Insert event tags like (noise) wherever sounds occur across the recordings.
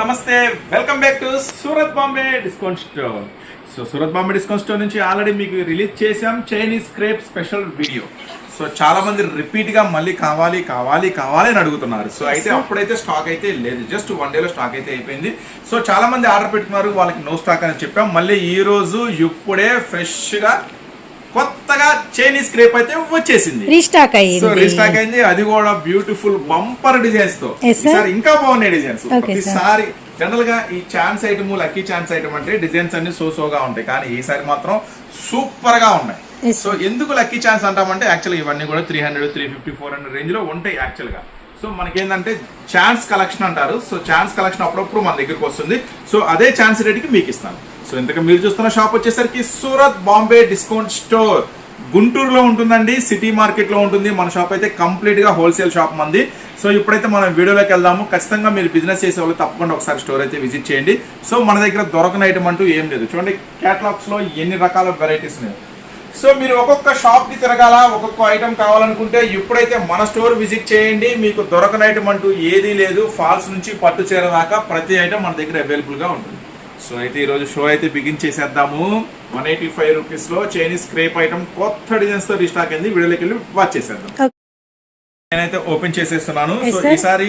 నమస్తే. Welcome back to Surat Bombay discount store so Surat Bombay discount store నుంచి already మీకు release చేసాం Chinese crepe special video so చాలా మంది రిపీట్గా మళ్ళీ కావాలి కావాలి కావాలి అని అడుగుతున్నారు. సో అయితే అప్పుడైతే స్టాక్ అయితే లేదు. జస్ట్ వన్ డేలో స్టాక్ అయితే అయిపోయింది. సో చాలా మంది ఆర్డర్ పెట్టుకున్నారు వాళ్ళకి నో స్టాక్ అని చెప్పాం. మళ్ళీ ఈ రోజు ఇప్పుడే ఫ్రెష్గా కొత్తగా చైనీస్ క్రేప్ అయితే వచ్చేసింది. రీస్టాక్ సో అయ్యింది రీస్టాక్ అయింది. అది కూడా బ్యూటిఫుల్ బంపర్ డిజైన్స్తో. ఈసారి ఇంకా బాగున్నాయి డిజైన్స్. ప్రతిసారి జనరల్గా ఈ chance item lucky chance item అంటే డిజైన్స్ అన్ని సో సోగా ఉంటాయి. కానీ ఈసారి మాత్రం సూపర్గా ఉన్నాయి. సో ఎందుకు లక్కీ ఛాన్స్ అంటామంటే యాక్చువల్ ఇవన్నీ కూడా three hundred three fifty four hundred రేంజ్లో ఉంటాయి యాక్చువల్గా. సో మనకేంటంటే ఛాన్స్ కలెక్షన్ అంటారు. సో ఛాన్స్ కలెక్షన్ అప్పుడప్పుడు మన దగ్గరికి వస్తుంది. సో అదే ఛాన్స్ రేట్కి మీకు ఇస్తాను. సో ఇంతకు మీరు చూస్తున్న షాప్ వచ్చేసరికి సూరత్ బాంబే డిస్కౌంట్ స్టోర్. గుంటూరులో ఉంటుందండి సిటీ మార్కెట్లో ఉంటుంది. మన షాప్ అయితే కంప్లీట్గా హోల్సేల్ షాప్ మంది. సో ఇప్పుడైతే మనం వీడియోలోకి వెళ్దాము. ఖచ్చితంగా మీరు బిజినెస్ చేసే వాళ్ళు తప్పకుండా ఒకసారి స్టోర్ అయితే విజిట్ చేయండి. సో మన దగ్గర దొరకని ఐటమ్ అంటూ ఏం లేదు. చూడండి క్యాటలాగ్స్లో ఎన్ని రకాల వెరైటీస్ ఉన్నాయి. సో మీరు ఒక్కొక్క షాప్కి తిరగాల ఒక్కొక్క ఐటమ్ కావాలనుకుంటే ఇప్పుడైతే మన స్టోర్ విజిట్ చేయండి. మీకు దొరకని ఐటమ్ అంటూ ఏదీ లేదు. ఫాల్స్ నుంచి పట్టు చీర దాకా ప్రతి ఐటమ్ మన దగ్గర అవైలబుల్గా ఉంటుంది. సో అయితే ఈ రోజు షో అయితే బిగిన్ చేసేద్దాము. వన్ ఎయిటీ ఫైవ్ రూపీస్లో చైనీస్ క్రేప్ ఐటమ్ కొత్త డిజైన్స్తో రీస్టాక్ అయింది. వీడియోలోకి వెళ్ళి వాచ్ చేసేద్దాం. నేనైతే ఓపెన్ చేసేస్తున్నాను. సో. ఈసారి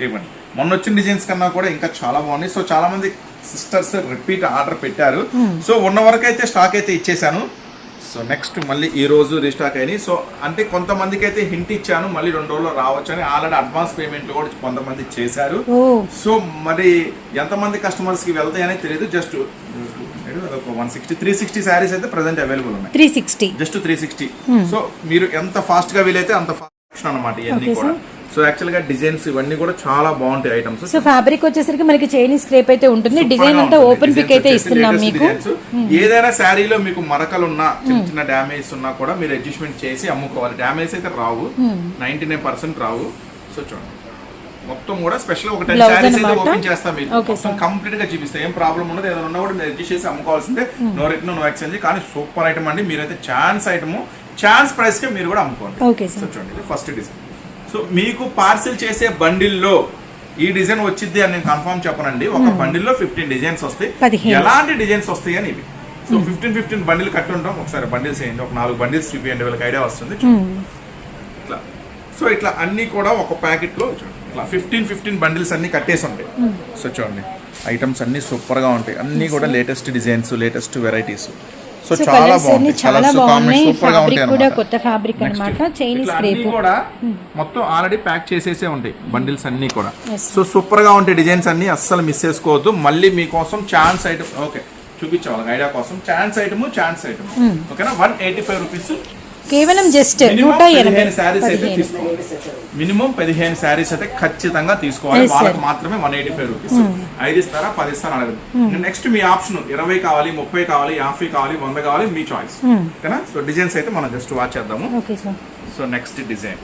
ఇవ్వండి. మొన్న వచ్చిన డిజైన్స్ కన్నా కూడా ఇంకా చాలా బాగున్నాయి. సో చాలా మంది సిస్టర్స్ రిపీట్ ఆర్డర్ పెట్టారు. సో ఉన్న వరకు అయితే స్టాక్ అయితే ఇచ్చేసాను. సో నెక్స్ట్ మళ్ళీ ఈ రోజు రీస్టాక్ అయినాయి. సో అంటే కొంతమందికి అయితే హింట్ ఇచ్చాను మళ్ళీ రెండు రోజుల్లో రావచ్చు అని. ఆల్రెడీ అడ్వాన్స్ పేమెంట్లు కూడా కొంతమంది చేశారు. సో మరి ఎంతమంది కస్టమర్స్కి వెళ్తాయని తెలియదు. Just one sixty three sixty sarees అయితే ప్రజెంట్ అవైలబుల్ ఉన్నాయి. Three sixty just three sixty so మీరు ఎంత ఫాస్ట్గా వీలైతే అంత ఫాస్ట్ అనమాట ఇవన్నీ కూడా. సో యాక్చువల్గా డిజైన్స్ ఇవన్నీ కూడా చాలా బాగుంటాయి ఐటమ్స్ సో ఫ్యాబ్రిక్ వచ్చేసరికి మనకి చైనీస్ క్రేప్ అయితే ఉంటుంది. డిజైన్ అంతా ఓపెన్ పిక్ అయితే ఇస్తున్నాం మీకు. ఏదైనా శారీలో మీకు మరకలు ఉన్నా చిన్న చిన్న డ్యామేజ్ ఉన్నా కూడా మీరు అడ్జస్ట్మెంట్ చేసి అమ్ముకోవాలి. డ్యామేజ్ అయితే రావు. నైన్టీ నైన్ పర్సెంట్ రావు. సో చూడండి. మొత్తం కూడా స్పెషల్ ఒక టెన్ శారీస్ అయితే? ఓపెన్ చేస్తాం Okay, మొత్తం కంప్లీట్గా చూపిస్తాం. ఏం ప్రాబ్లం ఉండదు. ఏదైనా ఉన్నా కూడా మీరు అడ్జస్ట్ చేసి అమ్ముకోవాల్సిందే. నో రిటర్న్ నో ఎక్స్చేంజ్ కానీ సూపర్ ఐటమ్ అండి. మీరైతే ఛాన్స్ ఐటమ్ ఛాన్స్ ప్రైస్కి మీరు కూడా అమ్ముకోండి. సో చూడండి. ఫస్ట్ డిజైన్ సో మీకు పార్సిల్ చేసే బండిల్లో ఈ డిజైన్ వచ్చింది అని నేను కన్ఫర్మ్ చెప్పనండి. ఒక బండిల్లో ఫిఫ్టీన్ డిజైన్స్ వస్తాయి. ఎలాంటి డిజైన్స్ వస్తాయి అని ఇవి సో ఫిఫ్టీన్ ఫిఫ్టీన్ బండిల్ కట్టి ఉంటాం. ఒకసారి బండిల్స్ వేయండి ఒక నాలుగు బండిల్స్ చూపించండి వీళ్ళకి ఐడియా వస్తుంది. ఇట్లా. సో ఇట్లా అన్ని కూడా ఒక ప్యాకెట్లో చూడండి. ఇట్లా ఫిఫ్టీన్ ఫిఫ్టీన్ బండిల్స్ అన్ని కట్టేసి ఉంటాయి. సో చూడండి. ఐటమ్స్ అన్ని సూపర్గా ఉంటాయి. అన్ని కూడా latest designs latest varieties so చాలా బాగుంటాయి. చాలా బాగున్నాయి. సూపర్గా ఉంటాయి ఫ్యాబ్రిక్ కూడా అన్నమాట. కొత్త ఫ్యాబ్రిక్. అనమాట చైనీస్ క్రేప్ కూడా మొత్తం ఆల్రెడీ ప్యాక్ చేసేసే ఉంటాయి బండిల్స్ అన్ని కూడా. సో సూపర్గా ఉంటాయి డిజైన్స్ అన్ని అస్సలు మిస్ చేసుకోవద్దు. మళ్ళీ మీకోసం ఛాన్స్ ఐటమ్ ఓకే చూపించాలి. ఐడియా కోసం ఛాన్స్ ఐటమ్ ఛాన్స్ ఐటమ్ ఓకేనా వన్ ఎయిటీ ఫైవ్ రూపీస్ కేవలం జస్ట్ నూట ఎనభై తీసుకోవాలి. మినిమం పదిహేను శారీస్ అయితే ఖచ్చితంగా తీసుకోవాలి. వాళ్ళకి మాత్రమే వన్ ఎయిటీ ఫైవ్ రూపీస్ ఐదు ఇస్తారా పది ఇస్తారా అడగదు. నెక్స్ట్ మీ ఆప్షన్ ఇరవై కావాలి ముప్పై కావాలి యాభై కావాలి వంద కావాలి మీ చాయిస్ ఓకేనా? సో డిజైన్స్ అయితే మనం జస్ట్ వాచ్ చేద్దాము. Okay sir so next design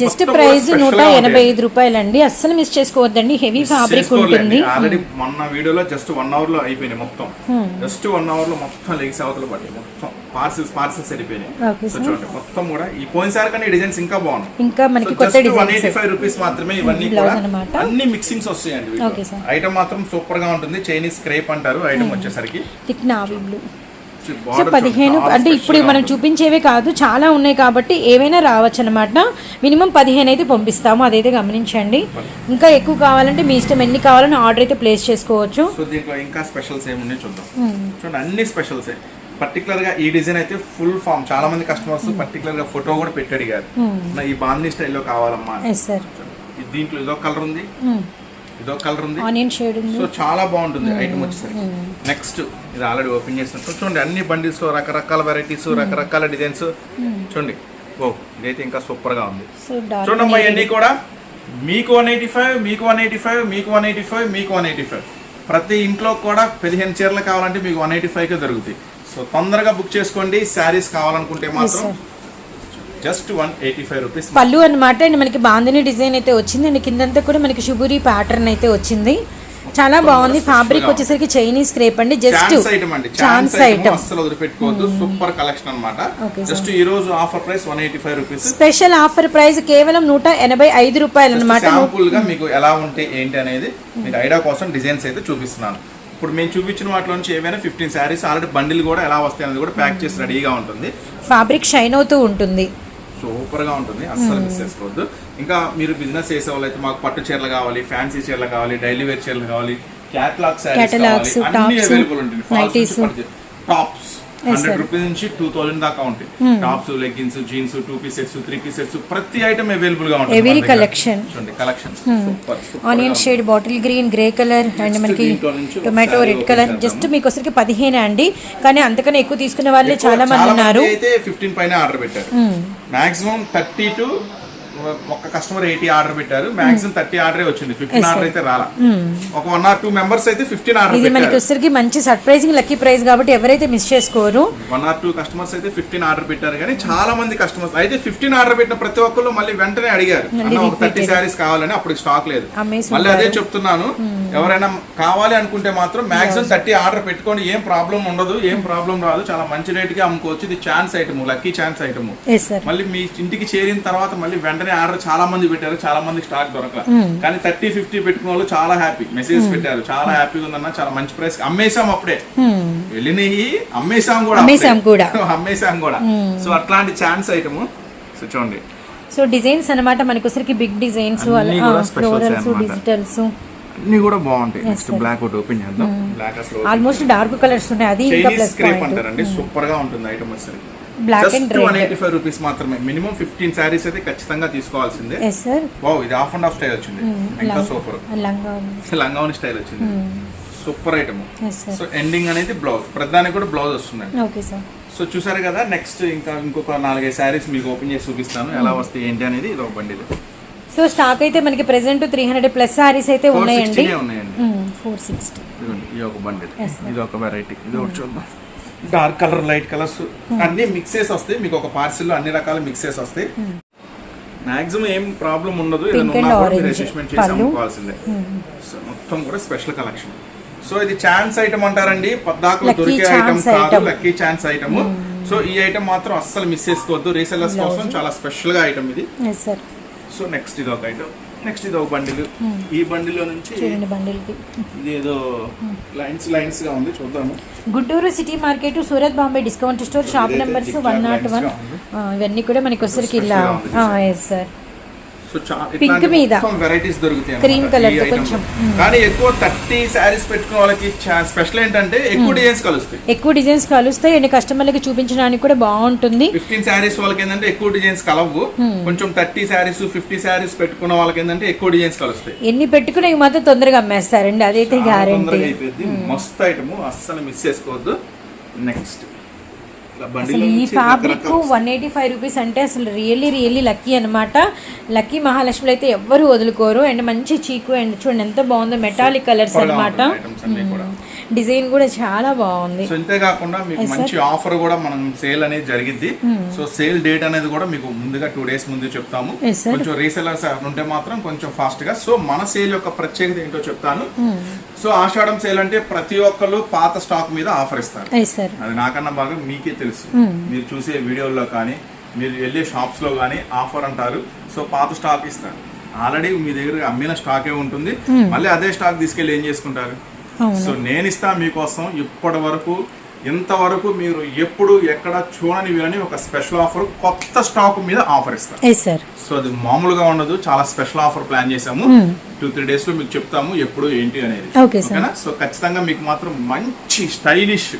just price నూట ఎనభై. ఐదు రూపాయలండి. అస్సలు మిస్ చేసుకోవద్దండి. హెవీ ఫ్యాబ్రిక్ ఉంటుంది. ఆల్రెడీ మొన్న వీడియోలో జస్ట్ వన్ అవర్లో అయిపోయినాయి మొత్తం. జస్ట్ వన్ అవర్లో మొత్తం లెగ్స్ అవతల పడ్డాయి. మొత్తం. పార్సిల్స్ పార్సిల్స్ వెళ్ళిపోయినాయి Okay, సో sir. చూడండి మొత్తం కూడా ఈ పోయినసారి ఈ డిజైన్స్ ఇంకా బాగున్నాయి. ఇంకా మనకి కొత్త one designs. Eighty five rupees మాత్రమే ఇవన్నీ కూడా అన్నమాట. అన్ని మిక్సింగ్స్ వస్తాయండి. ఐటమ్ మాత్రం సూపర్గా ఉంటుంది. చైనీస్ క్రేప్ అంటారు ఐటమ్ వచ్చేసరికి. Thick navy blue. So Border పదిహేను అంటే ఇప్పుడు మనం. చూపించేవే కాదు చాలా ఉన్నాయి కాబట్టి ఏవైనా రావచ్చు అనమాట మినిమం పదిహేను అయితే పంపిస్తాము అదైతే గమనించండి. ఇంకా ఎక్కువ కావాలంటే మీ ఇష్టం ఎన్ని కావాలని ఆర్డర్ అయితే ప్లేస్ చేసుకోవచ్చు. సో దీంట్లో ఇంకా స్పెషల్స్ ఏమున్నాయి చూద్దాం. చూడండి అన్ని స్పెషల్స్ పర్టికులర్గా ఈ డిజైన్ అయితే ఫుల్ ఫామ్ చాలా మంది కస్టమర్స్ పర్టికులర్గా ఫోటో కూడా పెట్టి అడిగారు నా ఈ బాందీ స్టైల్లో కావాలమ్మా దీంట్లో ఇదో కలర్ ఉంది. ఇదో కలర్ ఉంది. ఆనియన్ షేడ్ ఉంది. సో చాలా బాగుంటుంది ఐటమ్ వచ్చేసరికి. నెక్స్ట్ ఇది ఆల్రెడీ ఓపెన్ చేసినట్టు. చూడండి అన్ని బండిల్స్ రకరకాల వెరైటీస్ రకరకాల డిజైన్స్ చూడండి. ఓ ఇదైతే ఇంకా సూపర్గా ఉంది. చూడమ్మా ఇవన్నీ కూడా మీకు వన్ ఎయిటీ ఫైవ్ మీకు వన్ ఎయిటీ ఫైవ్ మీకు వన్ ఎయిటీ ఫైవ్ మీకు వన్ ఎయిటీ ఫైవ్ ప్రతి ఇంట్లో కూడా పదిహేను చీరలు కావాలంటే మీకు వన్ ఎయిటీ ఫైవ్కే దొరుకుతాయి. సో తొందరగా బుక్ చేసుకోండి. శారీస్ కావాలనుకుంటే మాత్రం just one eighty five rupees. పళ్ళు అనమాట అండ్. మనకి బాందిని డిజైన్ అయితే వచ్చింది. అండ్ కిందంతా కూడా మనకి శుభూరి ప్యాటర్న్ అయితే వచ్చింది. చాలా బాగుంది. ఫ్యాబ్రిక్ వచ్చేసరికి చైనీస్ క్రేప్ అండి. జస్ట్ ఐటమ్ అండి. ఛాన్స్ ఐటమ్ అస్సలు వదిలిపెట్టుకోవద్దు. సూపర్ కలెక్షన్ అన్నమాట. Okay, జస్ట్ ఈ రోజు offer price one eighty five rupees special offer price కేవలం నూట ఎనభై ఐదు రూపాయలు అనమాట శాంపుల్గా మీకు ఎలా ఉంటే ఏంటి అనేది మీకు ఐడియా కోసం డిజైన్స్ అయితే చూపిస్తున్నాను. ఇప్పుడు మేము చూపించిన వాటిలో నుంచి ఏమైనా ఫిఫ్టీన్ శారీస్ ఆల్రెడీ బండిల్ కూడా ఎలా వస్తాయి అనేది కూడా ప్యాక్ చేసి రెడీగా ఉంటుంది. ఫ్యాబ్రిక్ షైన్ అవుతూ ఉంటుంది. సూపర్గా ఉంటుంది. అస్సలు మిస్ చేసుకోవద్దు. ఇంకా మీరు బిజినెస్ చేసే వాళ్ళైతే మాకు పట్టు చీరలు కావాలి ఫ్యాన్సీ చీరలు కావాలి డైలీ వేర్ చీరలు కావాలి క్యాటలాగ్ శారీస్ అన్ని tops, అవైలబుల్ ఉంటుంది. Tops hundred. రూపీస్ నుంచి టూ థౌసండ్ దాకా ఉంటాయి. Tops leggings jeans two pieces three pieces ప్రతి ఐటమ్ అవైలబుల్గా ఉంటుంది. చూడండి collection super onion shade bottle green grey colour and మనకి టొమాటో రెడ్ కలర్. జస్ట్ మీకు వచ్చరికి పదిహేనే అండి. కానీ అంతకన్నా ఎక్కువ తీసుకునే వాళ్ళే చాలా మంది ఉన్నారు అయితే ఫిఫ్టీన్ పైన ఆర్డర్ పెట్టారు. మాక్సిమం థర్టీ టు ఒక కస్టమర్ ఎయిటీ ఆర్డర్ పెట్టారు. మాక్సిమం థర్టీ ఆర్డర్ వచ్చింది. ఫిఫ్టీన్ ఆర్డర్ అయితే రాలా. ఒక వన్ ఆర్ టూ మెంబర్స్ అయితే ఫిఫ్టీన్ ఆర్డర్ ఇది మనకి వచ్చరికి మంచి సర్ప్రైజింగ్ లక్కీ ప్రైస్ కాబట్టి ఎవరైతే మిస్ చేసుకోరు. వన్ ఆర్ టూ కస్టమర్స్ అయితే ఫిఫ్టీన్ ఆర్డర్ పెట్టారు. కానీ చాలా మంది కస్టమర్స్ అయితే ఫిఫ్టీన్ ఆర్డర్ పెట్టిన ప్రతి ఒక్కరు మళ్ళీ వెంటనే అడిగారు. ఒక థర్టీ శారీస్ కావాలని అప్పుడు స్టాక్ లేదు. మళ్ళీ అదే చెప్తున్నాను. ఎవరైనా కావాలి అనుకుంటే మాత్రం మాక్సిమం థర్టీ ఆర్డర్ పెట్టుకోండి ఏం ప్రాబ్లం ఉండదు ఏం ప్రాబ్లం రాదు. చాలా మంచి రేట్కి అమ్ముకోవచ్చు. ఇది chance item lucky chance item మళ్ళీ మీ ఇంటికి చేరిన తర్వాత మళ్ళీ వెంటనే ఆర్డర్ చాలా మంది పెట్టారు చాలా మంది స్టాక్ దొరకల. కానీ థర్టీ ఫిఫ్టీ పెట్టుకున్న వాళ్ళు చాలా హ్యాపీ. మెసేజ్ పెట్టారు చాలా హ్యాపీగా ఉందన్న చాలా మంచి ప్రైస్. అమ్మేసాం అప్పుడే. వెళ్ళినవి అమ్మేసాం కూడా అమ్మేసాం అప్పుడే. కూడా. (laughs) అమ్మేసాం కూడా. సో అట్లాంటి ఛాన్స్ ఐటమ్. సో చూడండి. సో డిజైన్స్ అన్నమాట మనకి వచ్చరికి బిగ్ డిజైన్స్ ఫ్లోరల్స్. డిజిటల్స్. అన్ని కూడా బాగుంటాయి. నెక్స్ట్ బ్లాక్ ఒకటి ఓపెన్ చేద్దాం. బ్లాక్ అసలు ఆల్మోస్ట్ డార్క్ కలర్స్ ఉన్నాయి. అది ఇంకా ప్లస్ క్రేప్ పాయింట్ అంటారండి. సూపర్గా ఉంటుంది ఐటమ్ వచ్చేసరికి బ్లాక్ అండ్ రెడ్ రూపీస్ మాత్రమే. మినిమం ఫిఫ్టీన్ శారీస్ అయితే ఖచ్చితంగా తీసుకోవాల్సిందే. ఎస్ సార్ వావ్ ఇది హాఫ్ అండ్ హాఫ్ స్టైల్ వచ్చింది. ఇంకా సూపర్ లంగా (laughs) లంగావని స్టైల్ వచ్చింది. సూపర్ ఐటమ్ సో ఎండింగ్ అనేది బ్లౌజ్ ప్రతిదానికి కూడా బ్లౌజ్ వస్తుందండి. ఓకే సార్ సో చూసారు కదా నెక్స్ట్ ఇంకా ఇంకొక నాలుగైదు శారీస్ మీకు ఓపెన్ చేసి చూపిస్తాను. ఎలా వస్తాయి ఏంటి అనేది ఇది ఒక బండి సో స్టాక్ అయితే మనకి present three hundred plus sarees అయితే ఉన్నాయండి. ఉన్నాయండి. ఫోర్ సిక్స్టీ ఇది ఒక బండి Yes, sir. ఇది ఒక వెరైటీ ఇది ఒకటి చూద్దాం. డార్క్ కలర్ లైట్ కలర్స్ అన్ని మిక్సెస్ వస్తాయి. మీకు ఒక పార్సిల్ అన్ని రకాల మిక్సెస్ వస్తాయి. మాక్సిమం ఏం ప్రాబ్లం ఉండదు. చేసి. అమ్ముకోవాల్సిందే. సో మొత్తం కూడా స్పెషల్ కలెక్షన్ సో ఇది ఛాన్స్ ఐటమ్ అంటారండి. పద్దాకులు దొరికే ఐటమ్ కాదు. లక్కీ ఛాన్స్ ఐటమ్ సో ఈ ఐటమ్ మాత్రం అస్సలు మిస్ చేసుకోవద్దు. రీసెల్లర్స్ కోసం చాలా స్పెషల్గా ఐటమ్ ఇది. సో నెక్స్ట్ ఇది ఒక ఐటమ్ నెక్స్ట్ ఇది ఒక బండిల్. ఈ బండిలో నుంచి చూడండి బండిల్కి. ఇది ఏదో లైన్స్ లైన్స్గా ఉంది చూద్దాము. Guntur city market Surat Bombay discount store shop numbers one not one. ఇవన్నీ కూడా మనకి వచ్చరికి ఇలా ఎస్ సార్ సో Pink మీద. వెరైటీస్ దొరుకుతాయి తో item కొంచెం, లో. కానీ ఎక్కువ థర్టీ శారీస్ పెట్టుకున్న వాళ్ళకి స్పెషల్ ఏంటంటే ఎక్కువ డిజైన్స్ కలుస్తాయి. ఎక్కువ డిజైన్స్ కలుస్తాయి. అండ్ కస్టమర్లకి చూపించడానికి కూడా బాగుంటుంది. ఫిఫ్టీన్ శారీస్ వాళ్ళకి ఏంటంటే ఎక్కువ డిజైన్స్ కలవు. కొంచెం థర్టీ శారీస్ ఫిఫ్టీ శారీస్ పెట్టుకున్న వాళ్ళకి ఏంటంటే ఎక్కువ డిజైన్స్ కలుస్తాయి. ఎన్ని పెట్టుకున్నా ఇవి మాత్రం తొందరగా అమ్మేస్తారండి. అదైతే గ్యారంటీ మస్తు ఐటమ్ అస్సలు మిస్ చేసుకోవద్దు. నెక్స్ట్ అసలు ఈ fabric one eighty five rupees అంటే అసలు రియల్లీ రియల్లీ లక్కీ అనమాట లక్కీ మహాలక్ష్మిలో అయితే ఎవ్వరు వదులుకోరు. అండ్ మంచి చీకు అండ్ చూడండి ఎంత బాగుందో మెటాలిక్ కలర్స్ అనమాట డిజైన్ కూడా చాలా బాగుంది. సో ఇంతే కాకుండా మీకు మంచి ఆఫర్ కూడా మనం సేల్ అనేది జరిగింది సో సేల్ డేట్ అనేది కూడా మీకు ముందుగా టూ డేస్ ముందు చెప్తాము. కొంచెం రీసెలర్స్ ఉంటే మాత్రం కొంచెం ఫాస్ట్గా. సో మన సేల్ యొక్క ప్రత్యేకత ఏంటో చెప్తాను. సో ఆషాఢం సేల్ అంటే ప్రతి ఒక్కరు పాత స్టాక్ మీద ఆఫర్ ఇస్తారు. అది నాకన్నా బాగా మీకే తెలుసు. మీరు చూసే వీడియోల్లో కానీ మీరు వెళ్ళే షాప్స్లో కానీ ఆఫర్ అంటారు. సో పాత స్టాక్ ఇస్తారు. ఆల్రెడీ మీ దగ్గర అమ్మిన స్టాకే ఉంటుంది. మళ్ళీ అదే స్టాక్ తీసుకెళ్ళి ఏం చేసుకుంటారు. సో నేను ఇస్తా మీకోసం ఇప్పటి వరకు ఇంతవరకు మీరు ఎప్పుడు ఎక్కడ చూడని వినని ఒక స్పెషల్ ఆఫర్ కొత్త స్టాక్ మీద ఆఫర్ ఇస్తారు సో అది మామూలుగా ఉండదు చాలా స్పెషల్ ఆఫర్ ప్లాన్ చేసాము టూ త్రీ డేస్లో మీకు చెప్తాము ఎప్పుడు ఏంటి అనేది. ఓకేనా? సో ఖచ్చితంగా మీకు మాత్రం మంచి స్టైలిష్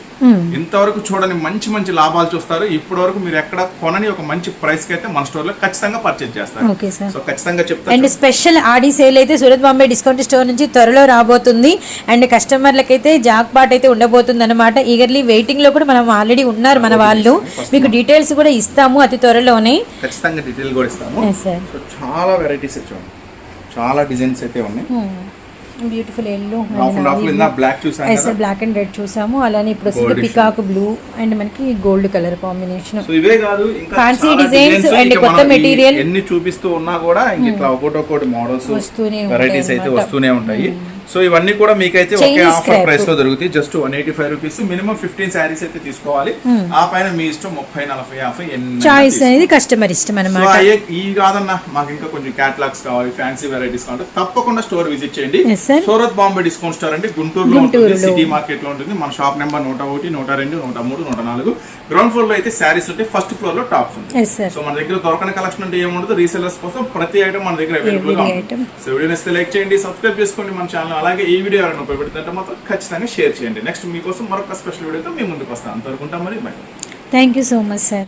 ఇంతవరకు చూడని మంచి మంచి లాభాలు చూస్తారు. ఇప్పటి వరకు మీరు ఎక్కడ కొనని ఒక మంచి ప్రైస్కి అయితే మన స్టోర్లో ఖచ్చితంగా పర్చేజ్ చేస్తారు. సో ఖచ్చితంగా చెప్తాను అండ్ స్పెషల్ ఆడి సేల్ అయితే సూరత్ బాంబే డిస్కౌంట్ స్టోర్ నుంచి త్వరలో రాబోతుంది. అండ్ కస్టమర్లకైతే జాక్ పాట్ అయితే ఉండబోతుంది అనమాట ఈగర్లీ వెయిటింగ్లో కూడా మనం ఆల్రెడీ ఉన్నారు మన వాళ్ళు. మీకు డీటెయిల్స్ కూడా ఇస్తాము అతి త్వరలోనే. ఖచ్చితంగా డీటెయిల్ కూడా ఇస్తాము. చాలా వెరైటీస్ ఇచ్చాము. చాలా డిజైన్స్ అయితే ఉన్నాయి. బ్యూటిఫుల్ ఎల్లో అండ్ బ్లాక్ చూసాం ఎస్ బ్లాక్ అండ్ రెడ్ చూసాము. అలానే ఇప్పుడు వస్తుంది. పికాక్ బ్లూ అండ్ మనకి గోల్డ్ కలర్ కాంబినేషన్ సో ఇవే కాదు designs and ఇంకా కొత్త material. ఎన్ని చూపిస్తూ ఉన్నా కూడా ఇంక ఇట్లా ఒకటి ఒకటి మోడల్స్ వస్తూనే ఉంటాయి వెరైటీస్ అయితే. వస్తూనే ఉంటాయి. సో ఇవన్నీ కూడా మీకైతే ఒకే ఆఫర్. ప్రైస్లో దొరుకుతాయి. Just one eighty five rupees. Minimum fifteen sarees అయితే తీసుకోవాలి. ఆ పైన మీ ఇష్టం ముప్పై నలభై యాభై చాయిస్ అనేది కస్టమర్ ఇష్టం అనమాట అయ్యే ఈ కాదన్నా మాకు ఇంకా కొంచెం క్యాటలాగ్స్ కావాలి ఫ్యాన్సీ వెరైటీస్ కావాలి. తప్పకుండా స్టోర్ విజిట్ చేయండి. సూరత్ బాంబే డిస్కౌంట్ స్టోర్ అంటే గుంటూరులో ఉంటుంది. సిటీ మార్కెట్లో ఉంటుంది. మన షాప్ నెంబర్ నూట ఒకటి నూట రెండు నూట మూడు నూట నాలుగు. గ్రౌండ్ ఫ్లోర్లో అయితే శారీస్ ఉంటాయి ఫస్ట్ ఫ్లోర్లో టాప్స్ ఉంటాయి. సో మన దగ్గర దొరకని కలెక్షన్ అంటే ఏముండదు. రీసెలర్స్ కోసం ప్రతి ఐటమ్ మన దగ్గర అవైలబుల్గా ఉంటుంది. సో వీడియో లైక్ చేయండి సబ్స్క్రైబ్ చేసుకోండి మన ఛానల్ అలాగే ఈ వీడియో ఎవరైనా ఉపయోగపడుతుందంటే మాత్రం ఖచ్చితంగా షేర్ చేయండి. నెక్స్ట్ మీకోసం మరొక స్పెషల్ వీడియోతో మేము ముందుకు వస్తాం. అంతవరకు ఉంటాం మరి bye thank you so much sir